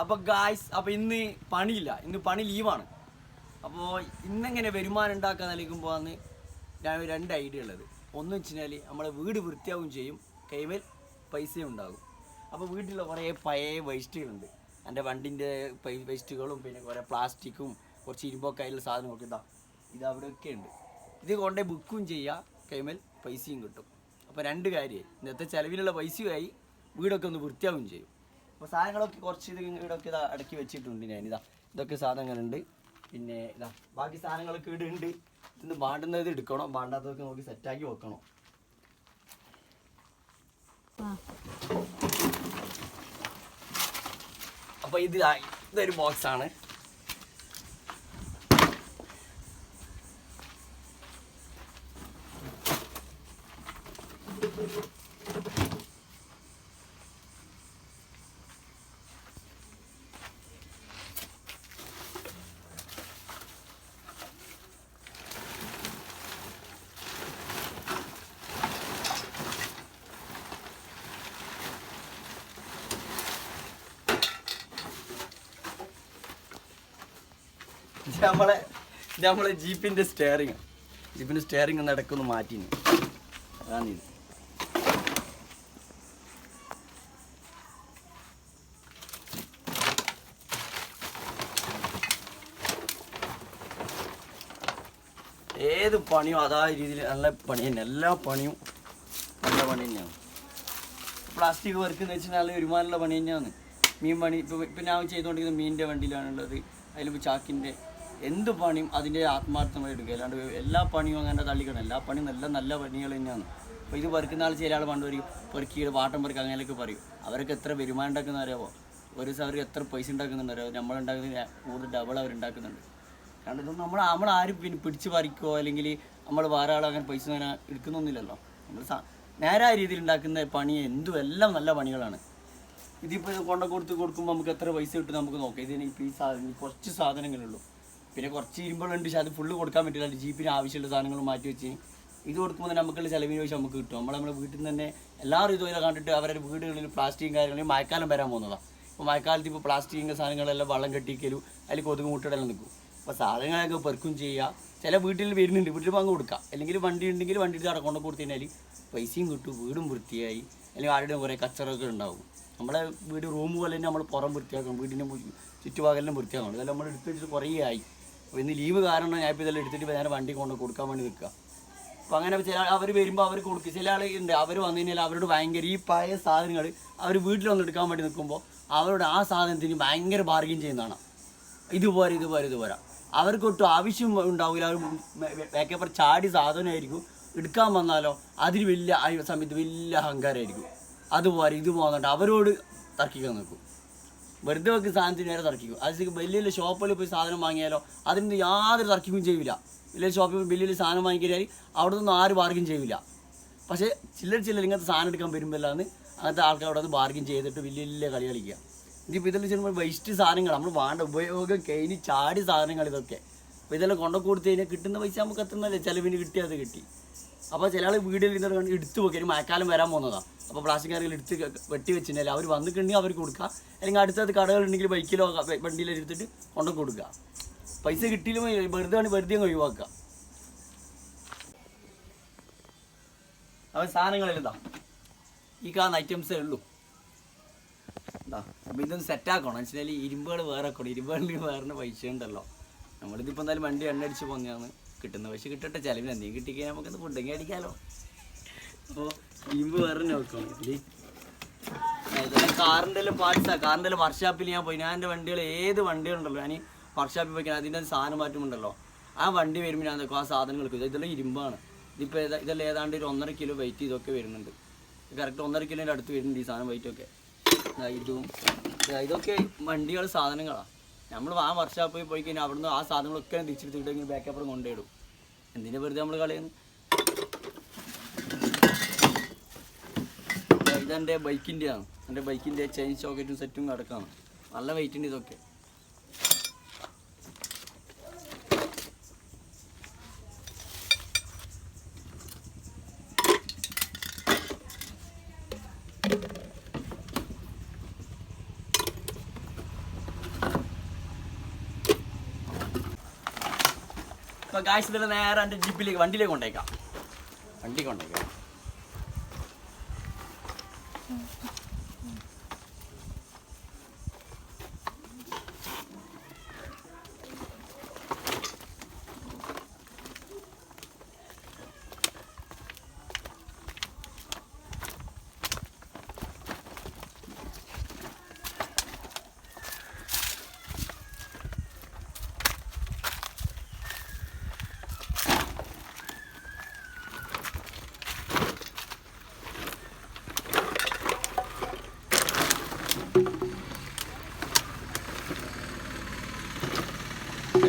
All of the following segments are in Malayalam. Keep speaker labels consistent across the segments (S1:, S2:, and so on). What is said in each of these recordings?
S1: അപ്പോൾ ഗായ്സ് അപ്പോൾ ഇന്ന് പണിയില്ല. ഇന്ന് പണി ലീവാണ് അപ്പോൾ ഇന്നെങ്ങനെ വരുമാനം ഉണ്ടാക്കാൻ നൽകുമ്പോൾ അന്ന് ഞാൻ രണ്ട് ഐഡിയ ഉള്ളത്. ഒന്ന് വെച്ചാൽ നമ്മളെ വീട് വൃത്തിയാവും ചെയ്യും. കൈമേൽ പൈസയും ഉണ്ടാകും. അപ്പോൾ വീട്ടിലുള്ള കുറേ പഴയ വേസ്റ്റുകളുണ്ട് എന്റെ വണ്ടിന്റെ വേസ്റ്റുകളും പിന്നെ കുറേ പ്ലാസ്റ്റിക്കും കുറച്ച് ഇരുമ്പൊക്കെ അതിലുള്ള സാധനങ്ങളൊക്കെ ഇതാ ഇത് അവിടെയൊക്കെ ഉണ്ട്. ഇത് കൊണ്ടേ ബുക്കും ചെയ്യുക കൈമേൽ പൈസയും കിട്ടും. അപ്പോൾ രണ്ട് കാര്യമായി. ഇന്നത്തെ ചിലവിലുള്ള പൈസയുമായി വീടൊക്കെ ഒന്ന് വൃത്തിയാവുകയും ചെയ്യും. അപ്പോൾ സാധനങ്ങളൊക്കെ കുറച്ച് ഇത് ഇവിടെയൊക്കെ ഇതാ അടക്കി വെച്ചിട്ടുണ്ട് ഞാൻ ഇതാ ഇതൊക്കെ സാധനങ്ങളുണ്ട് പിന്നെ ഇതാ ബാക്കി സാധനങ്ങളൊക്കെ ഇവിടെ ഉണ്ട്. ഇന്ന് വേണ്ടുന്നത് എടുക്കണം. വേണ്ടാത്തതൊക്കെ നോക്കി സെറ്റാക്കി വെക്കണം. അപ്പോൾ ഇത് ഇതൊരു ബോക്സ് നമ്മളെ നമ്മളെ ജീപ്പിന്റെ സ്റ്റെയറിങ് ജീപ്പിന്റെ സ്റ്റെയറിങ് ഒന്ന് ഇടയ്ക്കൊന്ന് മാറ്റി അതാണ് ഇത്. ഏത് പണിയും അതായ രീതിയിൽ നല്ല പണി തന്നെ എല്ലാ പണിയും നല്ല പണി തന്നെയാണ്. പ്ലാസ്റ്റിക് വർക്ക് എന്ന് വെച്ചാൽ നല്ല വരുമാനമുള്ള പണി തന്നെയാണ്. മീൻ പണി ഇപ്പോൾ ഇപ്പം ഞാൻ ചെയ്തുകൊണ്ടിരിക്കുന്നത് മീനിന്റെ വണ്ടിയിലാണുള്ളത്. അതിലിപ്പോൾ ചാക്കിന്റെ എന്ത് പണിയും അതിന്റെ ആത്മാർത്ഥമായി എടുക്കുക. അല്ലാണ്ട് എല്ലാ പണിയും അങ്ങനെ തള്ളിക്കണം എല്ലാ പണിയും നല്ല നല്ല പണികൾ തന്നെയാണ്. അപ്പോൾ ഇത് പെറുക്കുന്ന ആൾ ചില ആൾ പണ്ട് ഒരു പെറുക്കി പാട്ടം പെറുക്കുക അങ്ങനെയൊക്കെ പറയും. അവർക്ക് എത്ര വരുമാനം ഉണ്ടാക്കുന്ന ഒരു ദിവസം അവർക്ക് എത്ര പൈസ ഉണ്ടാക്കുന്നുണ്ട് നമ്മൾ ഉണ്ടാക്കുന്ന കൂടുതൽ ഡബിൾ അവർ അവരുണ്ടാക്കുന്നുണ്ട് കാരണം ഇതൊന്നും നമ്മൾ നമ്മൾ ആരും പിന്നെ പിടിച്ച് പറിക്കോ അല്ലെങ്കിൽ നമ്മൾ വേറെ ആൾ അങ്ങനെ പൈസ അങ്ങനെ എടുക്കുന്നൊന്നുമില്ലല്ലോ. നമ്മൾ നേരായ രീതിയിൽ ഉണ്ടാക്കുന്ന പണി എന്തും എല്ലാം നല്ല പണികളാണ്. ഇതിപ്പോൾ ഇത് കൊണ്ട കൊടുത്ത് കൊടുക്കുമ്പോൾ നമുക്ക് എത്ര പൈസ കിട്ടും നമുക്ക് നോക്കാം. ഇതിന് ഇപ്പോൾ ഈ സാധനം കുറച്ച് സാധനങ്ങളുള്ളൂ പിന്നെ കുറച്ച് ഇരുമ്പുകളുണ്ട് പക്ഷേ അത് ഫുള്ള് കൊടുക്കാൻ പറ്റില്ല. ജീപ്പിന് ആവശ്യമുള്ള സാധനങ്ങൾ മാറ്റി വെച്ച് ഇത് കൊടുക്കുമ്പോൾ തന്നെ നമുക്കുള്ള ചിലവിന് ചോദിച്ചാൽ നമുക്ക് കിട്ടും. നമ്മൾ നമ്മുടെ വീട്ടിൽ നിന്ന് തന്നെ എല്ലാവരും ഇതുവരെ കണ്ടിട്ട് അവരുടെ വീടുകളിൽ പ്ലാസ്റ്റിക്കും കാര്യങ്ങളും മഴക്കാലം വരാൻ പോകുന്നതാണ് ഇപ്പോൾ മഴക്കാലത്ത് ഇപ്പോൾ പ്ലാസ്റ്റിക്കിന്റെ സാധനങ്ങളെല്ലാം വെള്ളം കെട്ടിക്കലും അതിൽ കൊതുക് മുട്ടടെല്ലാം നിൽക്കും. അപ്പോൾ സാധനങ്ങളൊക്കെ പെർക്കും ചെയ്യുക. ചില വീട്ടിൽ വരുന്നുണ്ട് വീട്ടിൽ പങ്ക് കൊടുക്കുക അല്ലെങ്കിൽ വണ്ടി ഉണ്ടെങ്കിൽ വണ്ടിയിൽ അവിടെ കൊണ്ട് കൊടുത്തു കഴിഞ്ഞാൽ പൈസയും കിട്ടും വീടും വൃത്തിയായി. അല്ലെങ്കിൽ ആരുടെയും കുറേ കച്ചറൊക്കെ ഉണ്ടാവും. നമ്മളെ വീട് റൂം പോലെ തന്നെ നമ്മൾ പുറം വൃത്തിയാക്കണം വീടിന്റെ ചുറ്റുപാകലിനും വൃത്തിയാക്കണം. ഇതെല്ലാം നമ്മൾ എടുത്ത് വെച്ചിട്ട് കുറേ ആയി. ഇന്ന് ലീവ് കാരണം ഞാൻ ഇപ്പോൾ ഇതെല്ലാം എടുത്തിട്ട് ഞാൻ വണ്ടി കൊണ്ട് കൊടുക്കാൻ വേണ്ടി നിൽക്കുക അപ്പോൾ അങ്ങനെ ചില അവർ വരുമ്പോൾ അവർ കൊടുക്കും. ചില ആൾ ഉണ്ട് അവർ വന്നു കഴിഞ്ഞാൽ അവരോട് ഭയങ്കര ഈ പഴയ സാധനങ്ങൾ അവർ വീട്ടിൽ വന്ന് എടുക്കാൻ വേണ്ടി നിൽക്കുമ്പോൾ അവരോട് ആ സാധനത്തിന് ഭയങ്കര ബാർഗിൻ ചെയ്യുന്നതാണ്. ഇതുപോലെ ഇതുപോലെ ഇതുപോലെ. അവർക്കൊട്ടും ആവശ്യം ഉണ്ടാവില്ല അവർ വേക്കപ്പർ ചാടി സാധനമായിരിക്കും. എടുക്കാൻ വന്നാലോ അതിന് വലിയ സമയത്ത് വലിയ അഹങ്കാരമായിരിക്കും അതുപോലെ ഇത് പോകുന്നുണ്ട് അവരോട് തർക്കിക്കാൻ നിൽക്കും വെറുതെ വെക്ക് സാധനത്തിന് നേരെ തർക്കിക്കും. അത് വലിയ വലിയ ഷോപ്പിൽ പോയി സാധനം വാങ്ങിയാലോ അതിന് യാതൊരു തർക്കിക്കും ചെയ്യില്ല വലിയ ഷോപ്പിൽ പോയി വലിയ വലിയ സാധനം വാങ്ങിക്കഴിഞ്ഞാൽ അവിടെ നിന്ന് ആരും ബാർഗിൻ ചെയ്യില്ല പക്ഷേ ചില്ലർ ചില്ലർ ഇങ്ങനത്തെ സാധനം എടുക്കാൻ വരുമ്പോഴാണ് അങ്ങനത്തെ ആൾക്കാരോട് അത് ബാർഗിൻ ചെയ്തിട്ട് വലിയ വലിയ കളി കളിക്കുക. ഇതിപ്പോൾ ഇതെല്ലാം ചെയ്യുമ്പോൾ വേസ്റ്റ് സാധനങ്ങൾ നമ്മൾ വേണ്ട ഉപയോഗം കഴിഞ്ഞ് ചാടി സാധനങ്ങൾ ഇതൊക്കെ. അപ്പോൾ ഇതെല്ലാം കൊണ്ടു കൊടുത്തു കഴിഞ്ഞാൽ കിട്ടുന്ന പൈസ നമുക്ക് എത്തുന്നല്ലേ ചിലവിന് കിട്ടിയത് കിട്ടി. അപ്പോൾ ചില ആൾ വീട് ഇരുന്നിട്ട് എടുത്തു വെക്കുക ഒരു മഴക്കാലം വരാൻ പോകുന്നതാണ് അപ്പോൾ പ്ലാസ്റ്റിക് കാറുകൾ എടുത്ത് വെട്ടി വെച്ചിട്ടുണ്ടെങ്കിൽ അവർ വന്നിട്ടുണ്ടെങ്കിൽ അവർക്ക് കൊടുക്കുക. അല്ലെങ്കിൽ അടുത്തത് കടകളുണ്ടെങ്കിൽ ബൈക്കിലോ വണ്ടിയിലോ എടുത്തിട്ട് കൊണ്ടു കൊടുക്കുക. പൈസ കിട്ടിയിലും വെറുതെ ആണ് വെറുതെ ഒഴിവാക്കുക. അപ്പോൾ സാധനങ്ങളിലിതാ ഈ കാണുന്ന ഐറ്റംസേ ഉള്ളൂ. എന്താ അപ്പം ഇതൊന്ന് സെറ്റാക്കണം വെച്ചാൽ ഇരുമ്പുകൾ വേറെ കൂടെ ഇരുമ്പുകളിൽ വേറെ പൈസ ഉണ്ടല്ലോ. നമ്മളിതിപ്പോൾ എന്തായാലും വണ്ടി എണ്ണ അടിച്ച് പോന്നെയാണ് കിട്ടുന്ന പക്ഷെ കിട്ടട്ടെ. ചിലവിന് എന്തെങ്കിലും കിട്ടിക്കഴിഞ്ഞാൽ നമുക്കൊന്ന് ഫുഡെങ്കിൽ അടിക്കാലോ അപ്പോൾ ഇരുമ്പ് വേറെ ഇതെല്ലാം കാറിന്റെ എല്ലാം പാർട്സാണ് കാറിന്റെ എല്ലാം വർക്ക്ഷോപ്പിൽ ഞാൻ പോയി. ഞാൻ എന്റെ വണ്ടികൾ ഏത് വണ്ടികളുണ്ടല്ലോ ഞാൻ വർക്ക്ഷോപ്പിൽ പോയി അതിന്റെ സാധനം മാറ്റമുണ്ടല്ലോ ആ വണ്ടി വരുമ്പോൾ ഞാൻ നോക്കും ആ സാധനങ്ങൾ എടുക്കും ഇതെല്ലാം ഇരുമ്പാണ്. ഇതിപ്പോൾ ഏതാ ഇതെല്ലാം ഏതാണ്ട് ഒരു ഒന്നര കിലോ വെയിറ്റ് ഇതൊക്കെ വരുന്നുണ്ട്. കറക്റ്റ് ഒന്നര കിലോന്റെ അടുത്ത് വരുന്നുണ്ട് ഈ സാധനം വെയിറ്റൊക്കെ ഇതും ഇതൊക്കെ വണ്ടികൾ സാധനങ്ങളാണ് നമ്മൾ ആ വർക്ക്ഷോപ്പിൽ പോയി കഴിഞ്ഞാൽ അവിടുന്ന് ആ സാധനങ്ങളൊക്കെ തിരിച്ചെടുത്തിട്ട് ഇങ്ങനെ ബാക്കപ്പുറം കൊണ്ടുപോയിടും എന്തിനു വെറുതെ നമ്മൾ കളയുന്നു? ഇതെന്റെ ബൈക്കിന്റെ ആണ് എന്റെ ബൈക്കിന്റെ ചെയിൻ സോക്കറ്റും സെറ്റും കിടക്കാണ് നല്ല വെയിറ്റ് ഉണ്ട് ഇതൊക്കെ. അപ്പൊ കാശ് നേരെ എന്റെ ജിപ്പിലേക്ക് വണ്ടിയിലേക്ക് കൊണ്ടേക്കാം വണ്ടി കൊണ്ടേക്കാം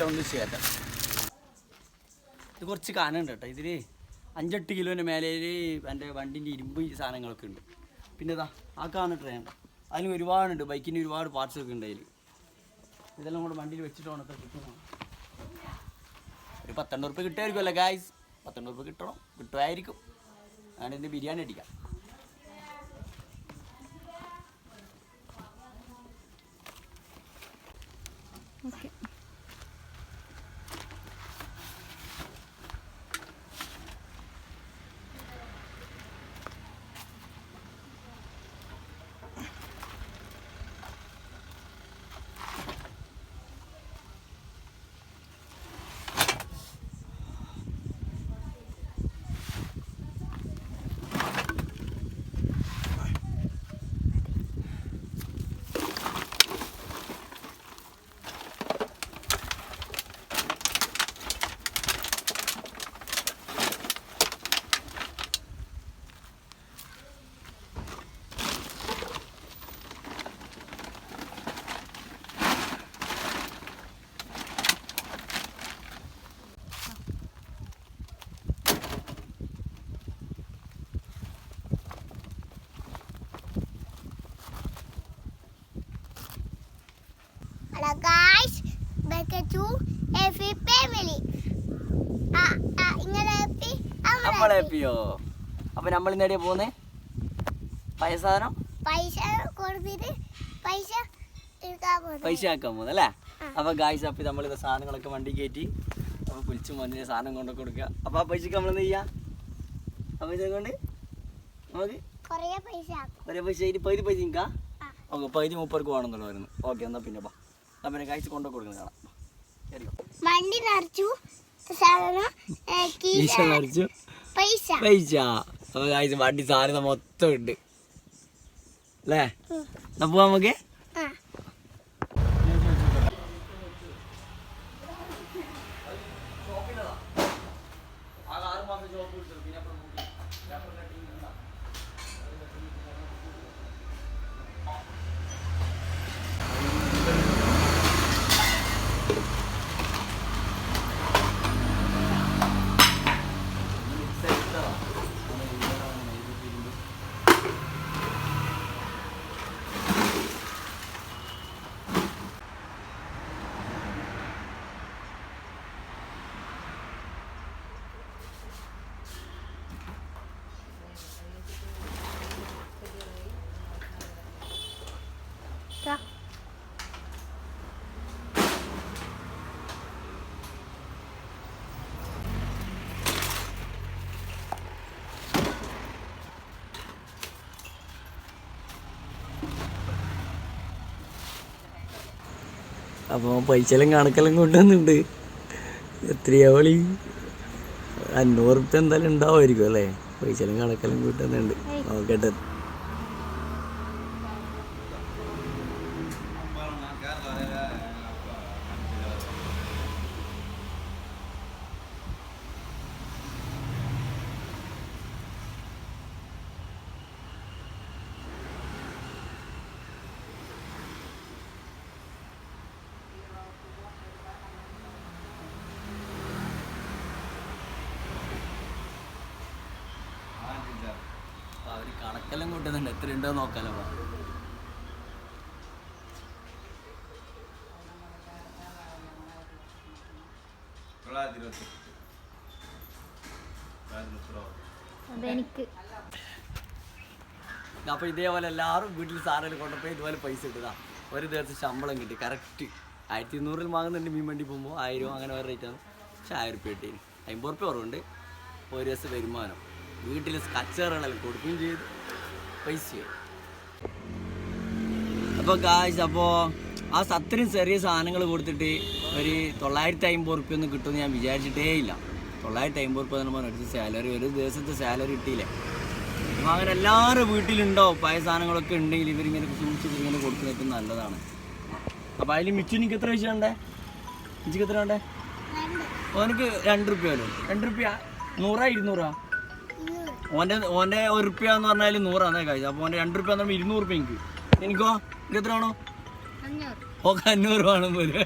S1: എല്ലാം ഒന്ന് ചെയ്യാം ഇത് കുറച്ച് കാനുണ്ട് കേട്ടോ. ഇതിൽ അഞ്ചെട്ട് കിലോന്റെ മേലെ എന്റെ വണ്ടിന്റെ ഇരുമ്പ് സാധനങ്ങളൊക്കെ ഉണ്ട്. പിന്നെ ഇതാ ആ കാണുന്ന ട്രെയിൻ. അതിന് ഒരുപാടുണ്ട്. ബൈക്കിന് ഒരുപാട് പാർട്സ് ഒക്കെ ഉണ്ട് അതിൽ ഇതെല്ലാം കൂടെ വണ്ടിയിൽ വെച്ചിട്ടാണ് വേണം കിട്ടുന്നത് ഒരു പത്തെണ്ണൂറ് റുപ്യ കിട്ടുമായിരിക്കുമല്ലോ ഗായ്സ് പത്തെണ്ണൂറ് റുപ്യ കിട്ടണം. കിട്ടുമായിരിക്കും. അതിന്റെ ബിരിയാണി അടിക്കാം.
S2: Guys, welcome to family. happy,
S1: നമ്മളെ
S2: നമ്മളെ
S1: ഹാപ്പിയോ അപ്പൊ നമ്മൾ ഇന്ന് എവിടെയാ പോകുന്നേ? പൈസ സാധനം?
S2: പൈസ കൊടുത്തിട്ട് പൈസ
S1: പൈസ ആക്കാൻ പോകുന്നത് അല്ലേ? അപ്പൊ ഗായ്സ് അപ്പൊ നമ്മൾ ഇത് സാധനങ്ങളൊക്കെ വണ്ടി കയറ്റി അപ്പൊ കുളിച്ച് മഞ്ഞ സാധനം കൊണ്ടു കൊടുക്കുക. അപ്പൊ ആ പൈസക്ക് നമ്മൾ എന്ത് ചെയ്യാ? ആ പൈസ കൊണ്ട് നമുക്ക്
S2: കൊറേ പൈസ ആക്കും.
S1: പൈസ പകുതി പൈസ നിൽക്കാം. ഓക്കെ പകുതി മുപ്പർക്ക് വേണമെന്നുള്ളവരുന്നു ഓക്കെ എന്നാ പിന്നെ ബാ പിന്നെ കഴിച്ച് കൊണ്ടു കൊടുക്കുന്നത് കാണാം.
S2: വണ്ടി നിറച്ചു.
S1: പൈസ നിറച്ചു.
S2: പൈസ.
S1: അപ്പൊ ഗായ്സ് വണ്ടി സാധനം മൊത്തം ഉണ്ട് അല്ലേ? പോവാ നമുക്ക്? അപ്പോൾ പൈസയെല്ലാം കണക്കെല്ലാം കൊണ്ടുവന്നുണ്ട് എത്രയാ വളി അഞ്ഞൂറ് റുപ്യ എന്തായാലും ഉണ്ടാവുമായിരിക്കും അല്ലേ? പൈസയെല്ലാം കണക്കെല്ലാം കൂട്ടുന്നുണ്ട് നോക്കട്ടെ. കണക്കെല്ലാം കൂട്ടുന്നുണ്ട്. എത്ര ഉണ്ടോ നോക്കാലോ.
S3: അതെനിക്ക്.
S1: അപ്പോൾ ഇതേപോലെ എല്ലാവരും വീട്ടിൽ സാറിൽ കൊണ്ടുപോയി ഇതുപോലെ പൈസ ഇട്ടതാ ഒരു ദിവസം ശമ്പളം കിട്ടി. കറക്റ്റ് ആയിരത്തി ഇരുന്നൂറിൽ വാങ്ങുന്നുണ്ട് മീൻ വണ്ടി പോകുമ്പോൾ. ആയിരം അങ്ങനെ വേറെ റേറ്റാണ് പക്ഷെ ആയിരം റുപ്യ കിട്ടി. അമ്പത് റുപ്യ കുറവുണ്ട്. ഒരു ദിവസം വരുമാനം. വീട്ടിൽ കച്ചറുകളെല്ലാം കൊടുക്കുകയും ചെയ്തു. പൈസയായി അപ്പോൾ കാശ് അപ്പോൾ ആ അത്രയും ചെറിയ സാധനങ്ങൾ കൊടുത്തിട്ട് ഒരു തൊള്ളായിരത്തി അമ്പത് റുപ്യ ഒന്നും കിട്ടുമെന്ന് ഞാൻ വിചാരിച്ചിട്ടേ ഇല്ല. തൊള്ളായിരത്തി അമ്പത് റുപ്യ എന്ന് പറഞ്ഞ സാലറി ഒരു ദിവസത്തെ സാലറി കിട്ടിയില്ലേ? അപ്പോൾ അങ്ങനെ എല്ലാവരുടെ വീട്ടിലുണ്ടോ? പഴയ സാധനങ്ങളൊക്കെ ഉണ്ടെങ്കിൽ ഇവരിങ്ങനെ സൂക്ഷിച്ച് ഇങ്ങനെ കൊടുക്കുന്നതൊക്കെ നല്ലതാണ്. അപ്പോൾ അതിൽ മിച്ചു നിനക്ക് എത്ര പൈസ വേണ്ടേ? മിച്ചിക്ക് എത്ര വേണ്ടേ? ഓനക്ക് രണ്ട് റുപ്യ വരും. രണ്ട് റുപ്യ നൂറാ ഇരുന്നൂറാ? ഓന്റെ ഓന്റെ ഒരു റുപ്യ എന്ന് പറഞ്ഞാൽ നൂറാണ് കാഴ്ച അപ്പോൾ ഓന്റെ രണ്ട് റുപ്യ എന്ന് പറയുമ്പോൾ ഇരുന്നൂറ് റുപ്യ എനിക്ക്. എനിക്കോ? എനിക്ക് എത്ര ആണോ
S3: അഞ്ഞൂറ്.
S1: ഓക്കെ അഞ്ഞൂറ് വേണം പോലെ